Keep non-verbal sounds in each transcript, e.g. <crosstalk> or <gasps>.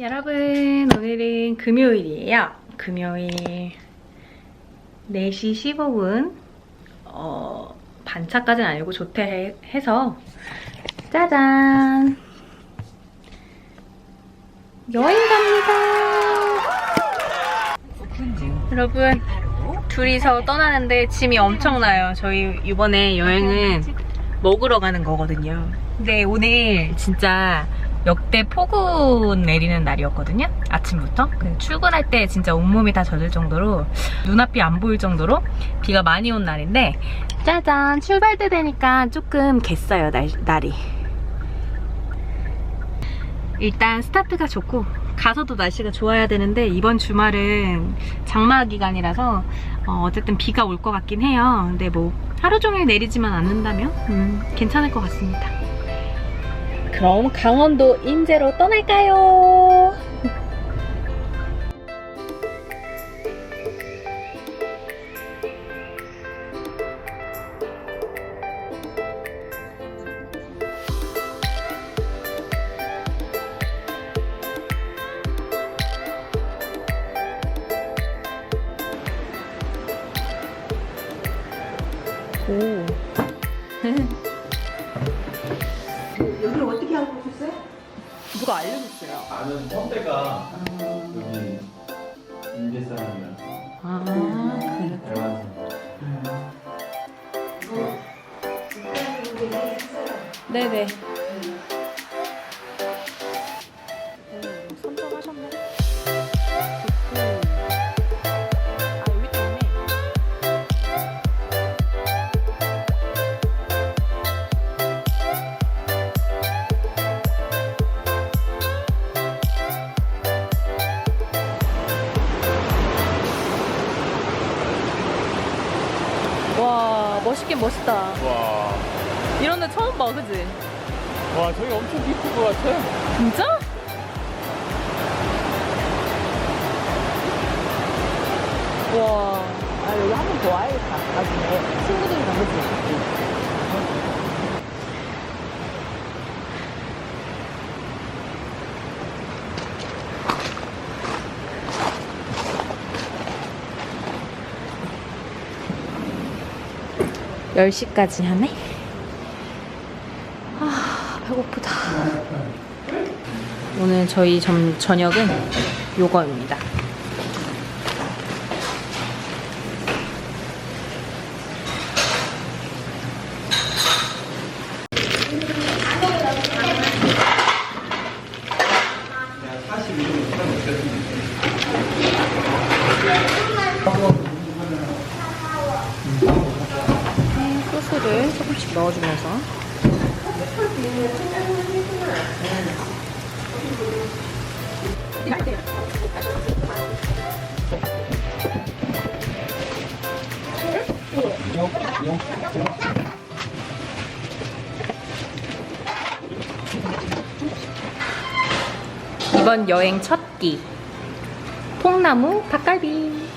여러분 오늘은 금요일이에요. 금요일 4시 15분 어, 반차까지는 아니고 조퇴해서 짜잔 여행 갑니다. 여러분 둘이서 떠나는데 짐이 엄청나요. 저희 이번에 여행은 먹으러 가는 거거든요. 근데 오늘 진짜 역대 폭우 내리는 날이었거든요. 아침부터. 그 출근할 때 진짜 온몸이 다 젖을 정도로 눈앞이 안 보일 정도로 비가 많이 온 날인데 짜잔 출발 때 되니까 조금 겠어요 날, 날이. 일단 스타트가 좋고 가서도 날씨가 좋아야 되는데 이번 주말은 장마 기간이라서 어, 쨌든 비가 올 것 같긴 해요. 근데 뭐 하루 종일 내리지만 않는다면 음, 괜찮을 것 같습니다. 그럼 강원도 인제로 떠날까요? 네 10시까지 하네? 아, 배고프다. 오늘 저희 점, 저녁은 요거입니다. 이번 여행 첫 끼. 콩나무 닭갈비.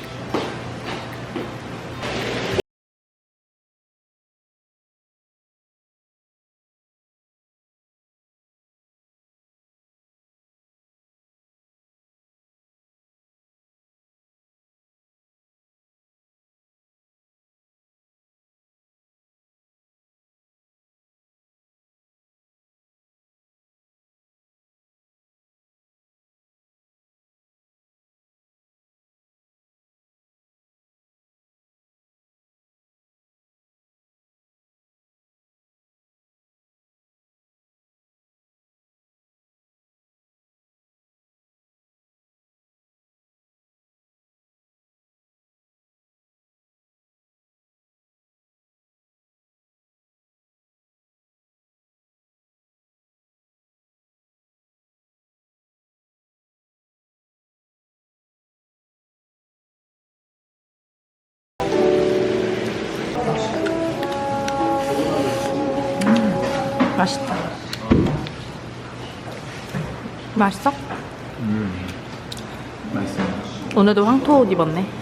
맛있다. 맛있어? 음, 맛있어. 오늘도 황토 옷 입었네. <laughs>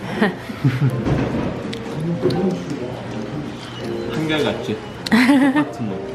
한결 같지? <laughs> 똑같은 거.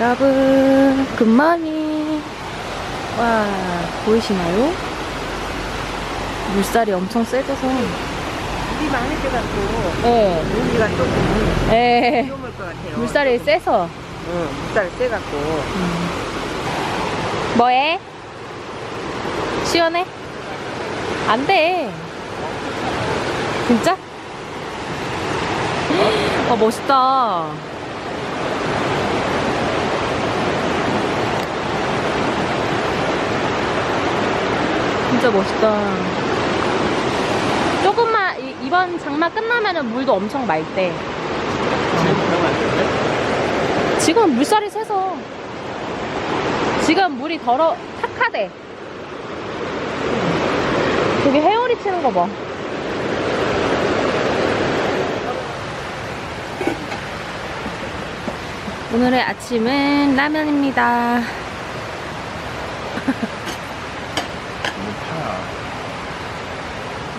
여러분, 굿모닝. 와, 보이시나요? 물살이 엄청 세져서. 물이 많을 것 같고 네. 물기가 조금 네. 위험할 것 같아요. 물살이 세서. 응, 물살이 세 갖고 뭐해? 시원해? 안 돼. 진짜? 와, <gasps> 멋있다. 진짜 멋있다. 조금만, 이- 이번 장마 끝나면은 물도 엄청 맑대. 지금 물살이 세서. 지금 물이 더러, 탁하대. 저기 헤어리 치는 거 봐. 오늘의 아침은 라면입니다.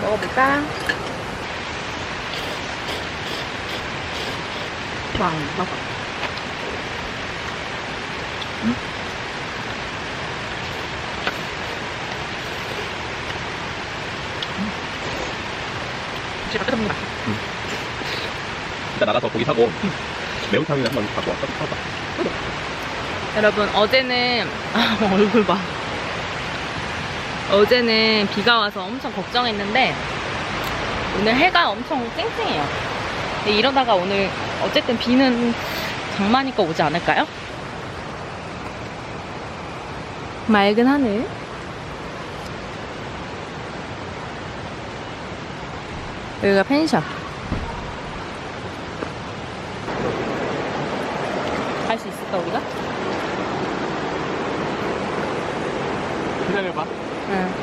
너무 파야. 먹어볼까? 왕 먹어. 제가 끝납니다. 이따 나가서 고기 사고 매운탕이나 한번 갖고 왔다. 여러분 어제는 아, <laughs> 얼굴 봐. 어제는 비가 와서 엄청 걱정했는데 오늘 해가 엄청 쨍쨍해요. 근데 이러다가 오늘 어쨌든 비는 장마니까 오지 않을까요? 맑은 하늘. 여기가 펜션. 갈 수 있을까 우리가? 기다려봐. 응.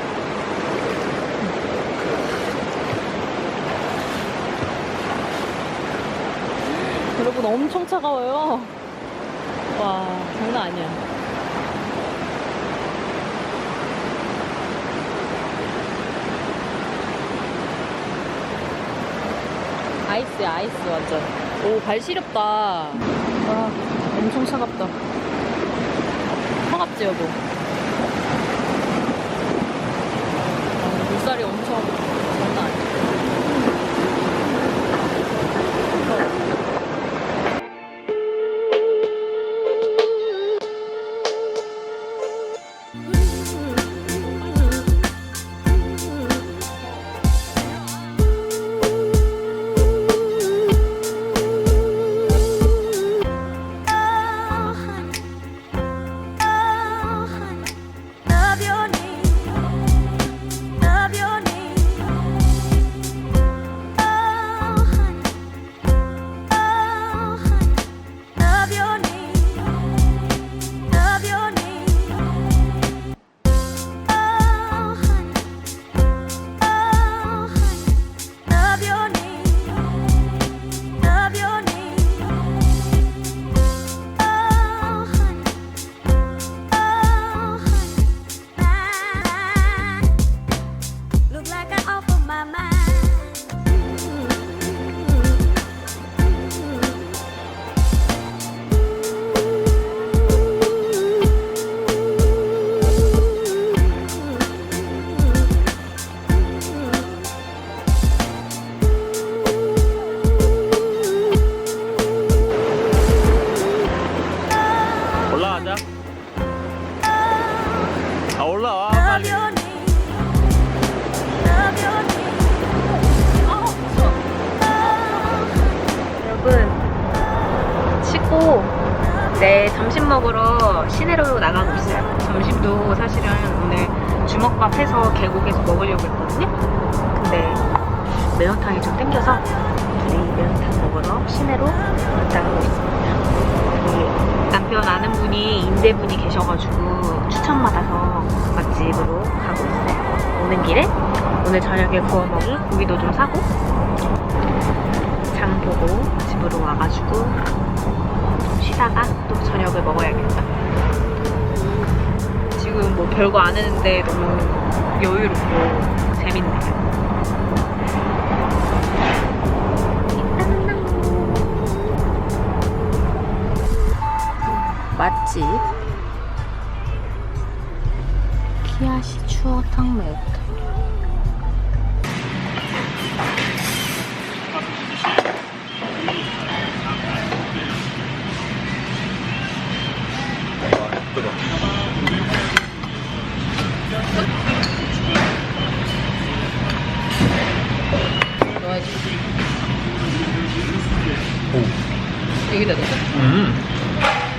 여러분 엄청 차가워요. 와 장난 아니야. 아이스야 아이스 완전. 오발 시렵다. 와 엄청 차갑다. 차갑지 여보? 아, 물살이 엄청 구워 먹을 고기도 좀 사고 장 보고 집으로 와가지고 좀 쉬다가 또 저녁을 먹어야겠다. 지금 뭐 별거 안 했는데 너무 여유롭고 재밌네요. 맛집 키아시 추어탕 매운탕 여기다 넣자 음.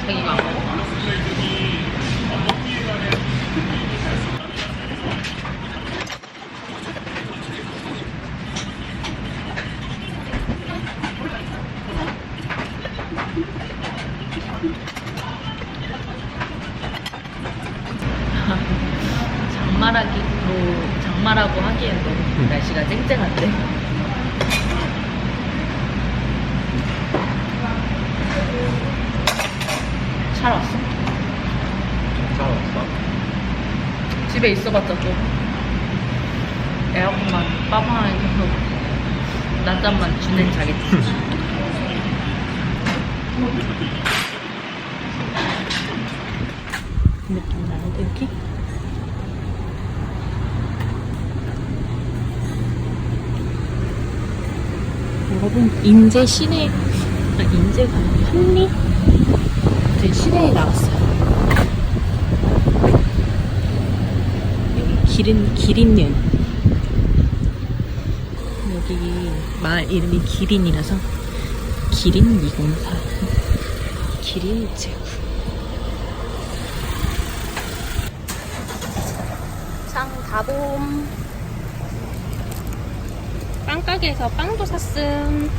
자기가 안 먹어 장마라기로 장마라고 하기엔 너무 날씨가 쨍쨍한데 잘 왔어? 잘 왔어. 집에 있어봤자 좀 에어컨만 빠방하게 켜서 낮잠만 주는 자겠지 느낌 나는데 여기? 여러분 인제 시내 아 인제가 한리 이제 시내에 나왔어요 여기 기린 기린년 여기 마을 이름이 기린이라서 기린 204 기린 제구 장다봄. 빵가게에서 빵도 샀음.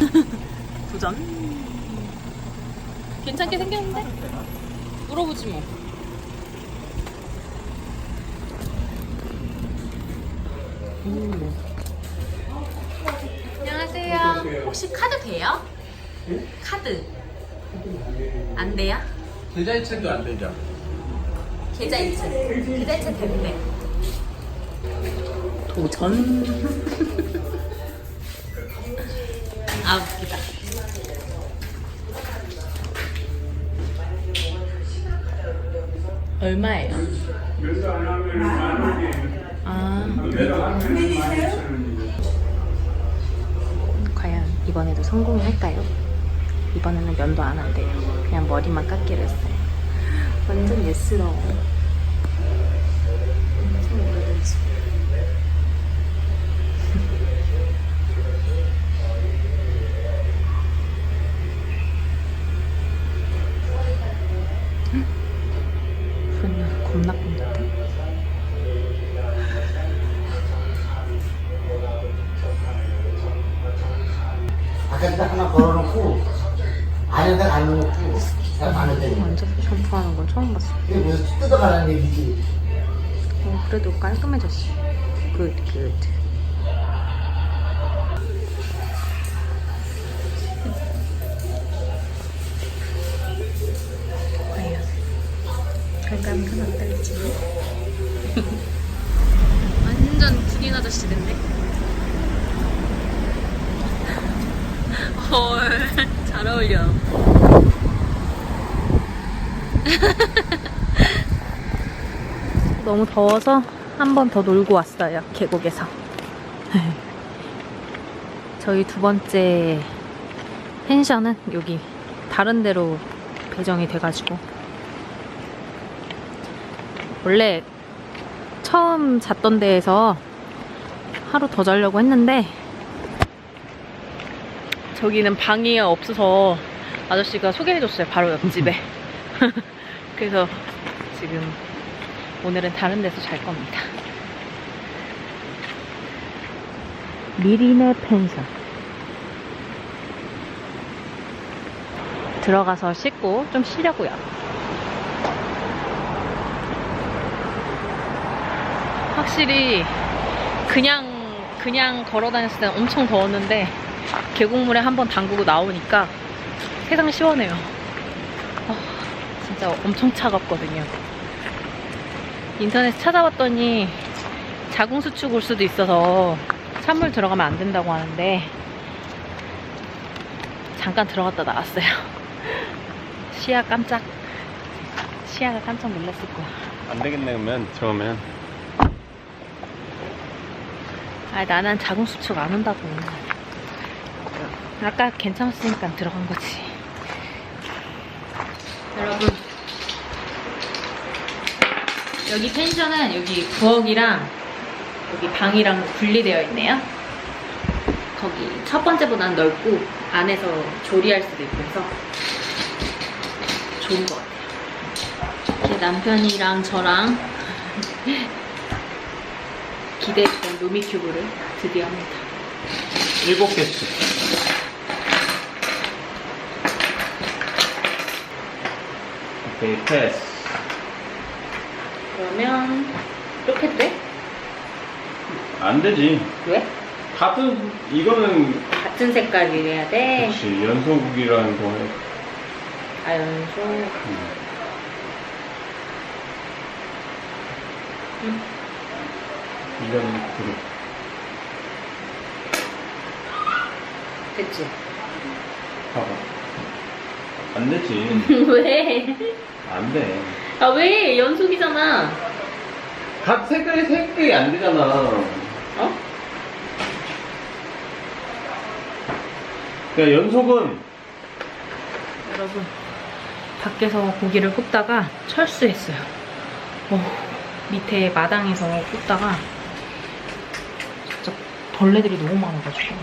<laughs> 도전. 괜찮게 생겼는데? 물어보지 뭐 안녕하세요. 혹시 카드 돼요? 카드. 안 돼요? 계좌 이체도 안 되죠? 계좌 이체. 계좌 이체 되는데. 도전. <laughs> 아, 웃기다. 얼마예요? 아. 과연 이번에도 성공할까요? 이번에는 면도 안 한대요. 그냥 머리만 깎기로 했어요. 완전 예스러워. 바깥에다 하나 걸어놓고 안에다 대 완전 점프하는 건 처음 봤어. 이게 무슨 뜯어가라는 얘기지 어, 그래도 깔끔해졌어. 굿, 굿. 과연 갈감은 어떨지. 완전 군인 아저씨 됐네. 헐, <laughs> 잘 어울려. <laughs> 너무 더워서 한 번 더 놀고 왔어요. 계곡에서. <laughs> 저희 두 번째 펜션은 여기 다른 데로 배정이 돼가지고 원래 처음 잤던 데에서 하루 더 자려고 했는데 저기는 방이 없어서 아저씨가 소개해줬어요. 바로 옆집에. <laughs> 그래서 지금 오늘은 다른 데서 잘 겁니다. 미리네 펜션. 들어가서 씻고 좀 쉬려고요. 확실히 그냥 그냥 걸어 다녔을 때는 엄청 더웠는데 계곡물에 한번 담그고 나오니까 세상 시원해요. 아, 진짜 엄청 차갑거든요. 인터넷 찾아봤더니 자궁수축 올 수도 있어서 찬물 들어가면 안 된다고 하는데 잠깐 들어갔다 나왔어요. <laughs> 시야 깜짝. 시야가 깜짝 놀랐을 거야. 안 되겠네 그러면 처음엔. 아, 나는 자궁 수축 안 온다고. 아까 괜찮았으니까 들어간 거지. 여러분. 여기 펜션은 여기 부엌이랑 여기 방이랑 분리되어 있네요. 거기 첫 번째보다는 넓고 안에서 조리할 수도 있고 해서 좋은 것 같아요. 제 남편이랑 저랑 <laughs> 기대했던 루미큐브를 드디어 합니다. 일곱 개씩. 오케이 패스. 그러면 이렇게 돼? 안 되지. 왜? 같은 이거는 같은 색깔이래야 돼. 역시 연소국이라는 거. 아연소. 이거는 그룹. 됐지? 봐봐. 안 되지. <laughs> 왜? 안 돼. 아 왜? 연속이잖아. 각 색깔이 색깔이 안 되잖아. 어? 그러니까 연속은 여러분 밖에서 고기를 굽다가 철수했어요. 어, 밑에 마당에서 굽다가 진짜 벌레들이 너무 많아가지고.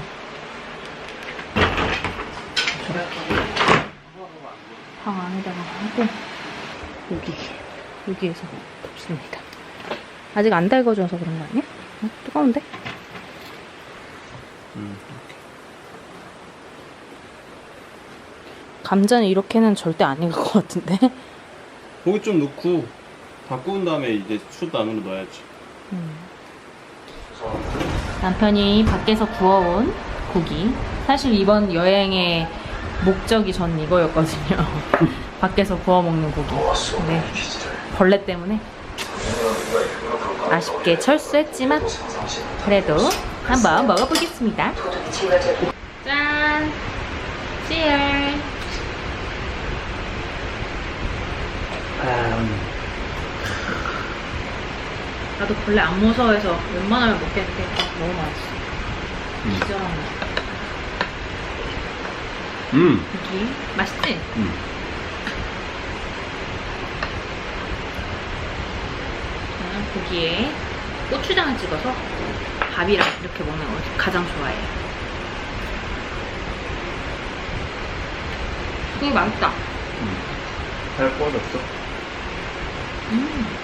방 안에다가 하고 여기 여기에서 굽습니다. 아직 안 달궈져서 그런 거 아니야? 어, 뜨거운데? 감자는 이렇게는 절대 안 익을 것 같은데? <laughs> 고기 좀 넣고 다 구운 다음에 이제 숯 안으로 넣어야지. 남편이 밖에서 구워온 고기. 사실 이번 여행의 목적이 전 이거였거든요. <laughs> 밖에서 구워 먹는 고기. 근데 벌레 때문에 아쉽게 철수했지만 그래도 한번 먹어보겠습니다. 짠! Cheers! 나도 벌레 안 무서워해서 웬만하면 먹겠는데 너무 맛있어. 진짜 음. 고기 맛있지? 음. 저는 고기에 고추장을 찍어서 밥이랑 이렇게 먹는 걸 가장 좋아해요. 되게 맛있다. 잘 구워졌어. 음.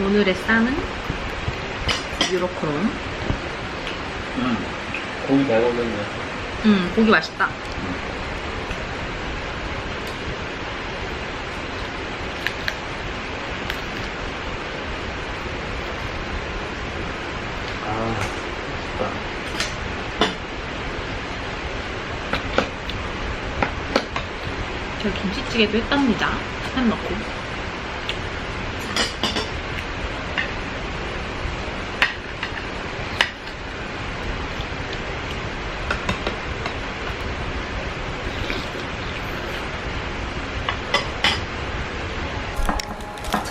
오늘의 쌈은 유로크롬. 음. 고기 잘 구워졌네. 음, 고기 맛있다. 아, 맛있다. 저 김치찌개도 했답니다. 햄 넣고.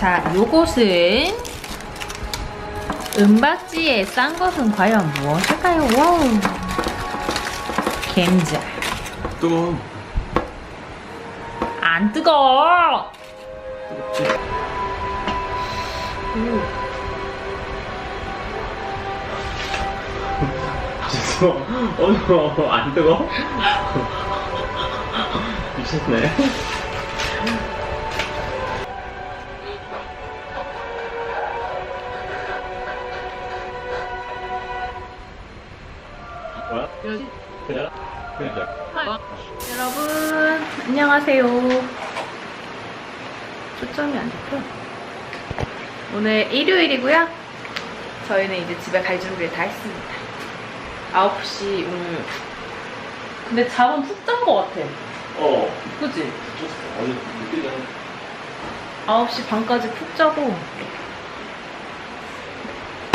자, 요것은 은박지에 싼 것은 과연 무엇일까요? 와우. 겜자. 뜨거워. 안 뜨거. <laughs> 어, 안 뜨거? <laughs> 미쳤네. 여러분 안녕하세요. 초점이 안 잡혀. 오늘 일요일이고요. 저희는 이제 집에 갈 준비를 다 했습니다. 9시 오늘. 근데 잠은 푹 잔 것 같아. 어. 그지? 미쳤어. 어제 늦게 자는 9시 반까지 푹 자고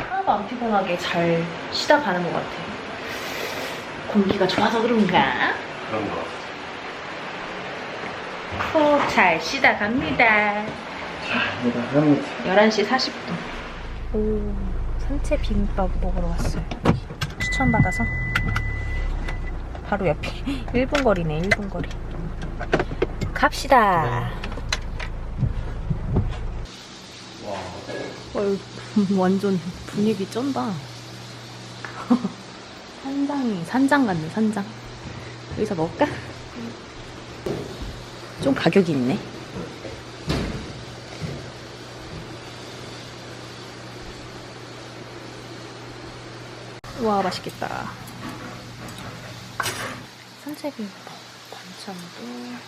하나도 안 피곤하게 잘 쉬다 가는 것 같아요. 공기가 좋아서 그런가? 그런 거. 푹잘 쉬다 갑니다. 11시 40분. 오, 산채 비빔밥 먹으러 왔어요. 추천받아서. 바로 옆에. 1분 거리네, 1분 거리. 갑시다. 어, <laughs> 완전 분위기 쩐다. 산장이, 산장 같네, 산장. 여기서 먹을까? 좀 가격이 있네. 와 맛있겠다. 산채비 반찬도.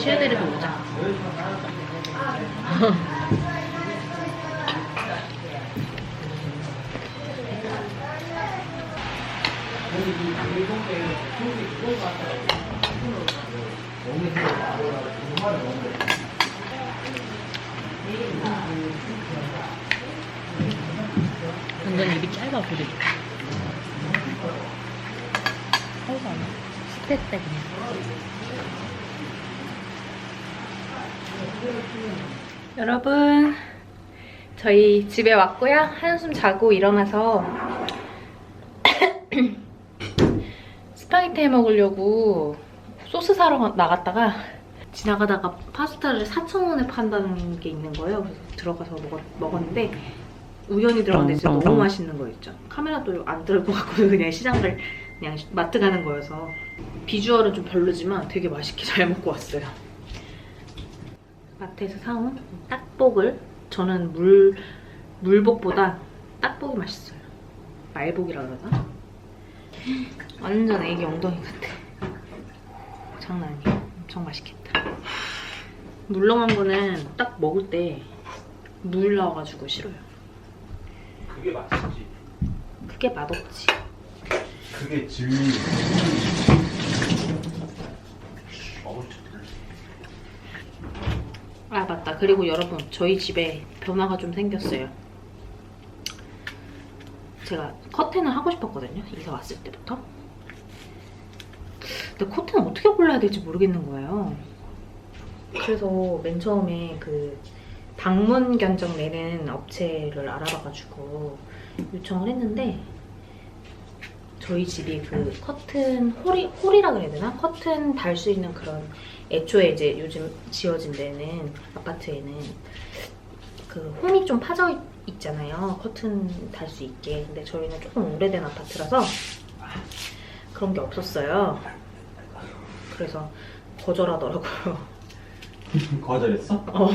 쉬어 데리고 오자. 완전 입이 짧아 보리. 하나도 안 해. 스펙 때문에. 여러분, 저희 집에 왔고요. 한숨 자고 일어나서 <coughs> 스파게티 해 먹으려고 소스 사러 나갔다가 지나가다가 파스타를 4,000원에 판다는 게 있는 거예요. 그래서 들어가서 먹었, 먹었는데 우연히 들어갔는데 진짜 너무 맛있는 거 있죠. 카메라도 안 들고 갖고 그냥 시장을 그냥 마트 가는 거여서 비주얼은 좀 별로지만 되게 맛있게 잘 먹고 왔어요. 마트에서 사온 딱복을 저는 물 물복보다 딱복이 맛있어요. 말복이라 그러나? 완전 애기 엉덩이 같아. 장난 아니야. 엄청 맛있겠다. 물렁한 거는 딱 먹을 때 물 나와가지고 싫어요. 그게 맛있지. 그게 맛없지. 그게. 먹을 줄 아 맞다. 그리고 여러분 저희 집에 변화가 좀 생겼어요. 제가 커튼을 하고 싶었거든요. 이사 왔을 때부터. 근데 커튼 어떻게 골라야 될지 모르겠는 거예요. 그래서 맨 처음에 그 방문 견적 내는 업체를 알아봐가지고 요청을 했는데 저희 집이 그 커튼 홀이 홀이라 그래야 되나? 커튼 달 수 있는 그런 애초에 이제 요즘 지어진 데는 아파트에는 그 홈이 좀 파져 있- 있잖아요. 커튼 달 수 있게. 근데 저희는 조금 오래된 아파트라서 그런 게 없었어요. 그래서 거절하더라고요. <laughs> 거절했어? 어.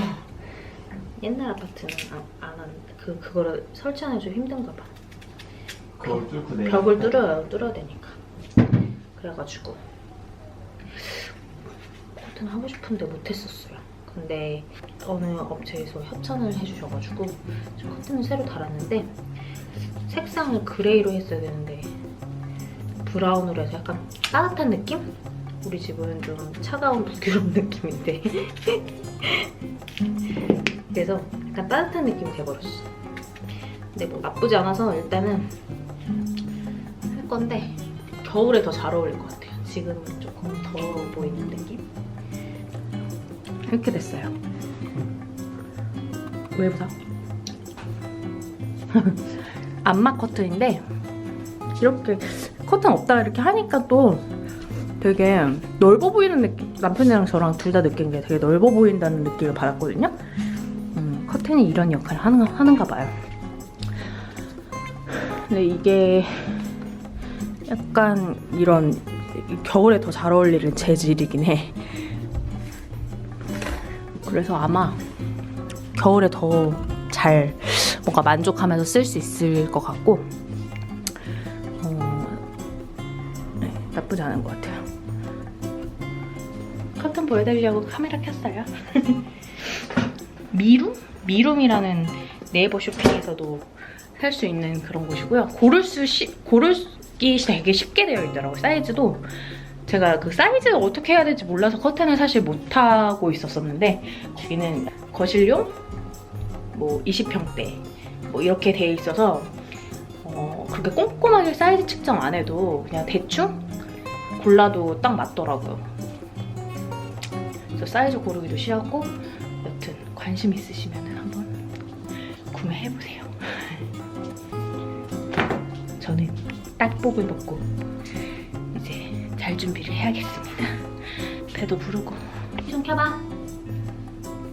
옛날 아파트는 안, 안 하는데 그 그거를 설치하는 게 좀 힘든가 봐. 그걸 뚫고 내. 벽을 뚫어요. 뚫어야 되니까. 그래가지고 커튼 하고 싶은데 못했었어요. 근데 어느 업체에서 협찬을 해주셔가지고 저 커튼을 새로 달았는데 색상을 그레이로 했어야 되는데 브라운으로 해서 약간 따뜻한 느낌? 우리 집은 좀 차가운 부드러운 <laughs> 느낌인데 그래서 약간 따뜻한 느낌이 돼버렸어. 근데 뭐 나쁘지 않아서 일단은 할 건데 겨울에 더 잘 어울릴 것 같아요. 지금은 조금 더워 느낌? 이렇게 됐어요. 왜 보자? <laughs> 안마 커튼인데 이렇게 커튼 없다가 이렇게 하니까 또 되게 넓어 보이는 느낌 남편이랑 저랑 둘 다 느낀 게 되게 넓어 보인다는 느낌을 받았거든요 커튼이 이런 역할을 하는, 하는가 봐요. 근데 이게 약간 이런 겨울에 더 잘 어울리는 재질이긴 해. 그래서 아마 겨울에 더 잘 뭔가 만족하면서 쓸 수 있을 것 같고 어, 네, 나쁘지 않은 것 같아요. 커튼 보여드리려고 카메라 켰어요. <laughs> 미룸? 미룸이라는 네이버 쇼핑에서도 살 수 있는 그런 곳이고요. 고를 수 시, 고르기 되게 쉽게 되어 있더라고요. 사이즈도 제가 그 사이즈를 어떻게 해야 될지 몰라서 커튼을 사실 못 하고 있었었는데 거기는 거실용 뭐 20평대 뭐 이렇게 돼 있어서 어, 그렇게 꼼꼼하게 사이즈 측정 안 해도 그냥 대충 골라도 딱 맞더라고요. 그래서 사이즈 고르기도 쉬웠고 여튼 관심 있으시면 한번 구매해보세요. <laughs> 저는 딱 복을 먹고 이제 잘 준비를 해야겠습니다. 배도 부르고 좀 켜봐.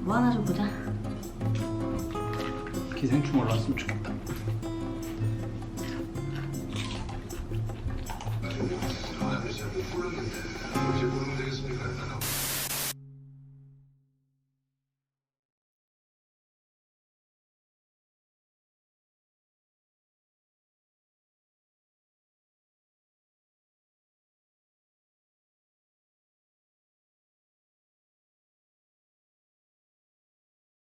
뭐 하나 좀 보자. 기생충 올랐으면 좋겠다.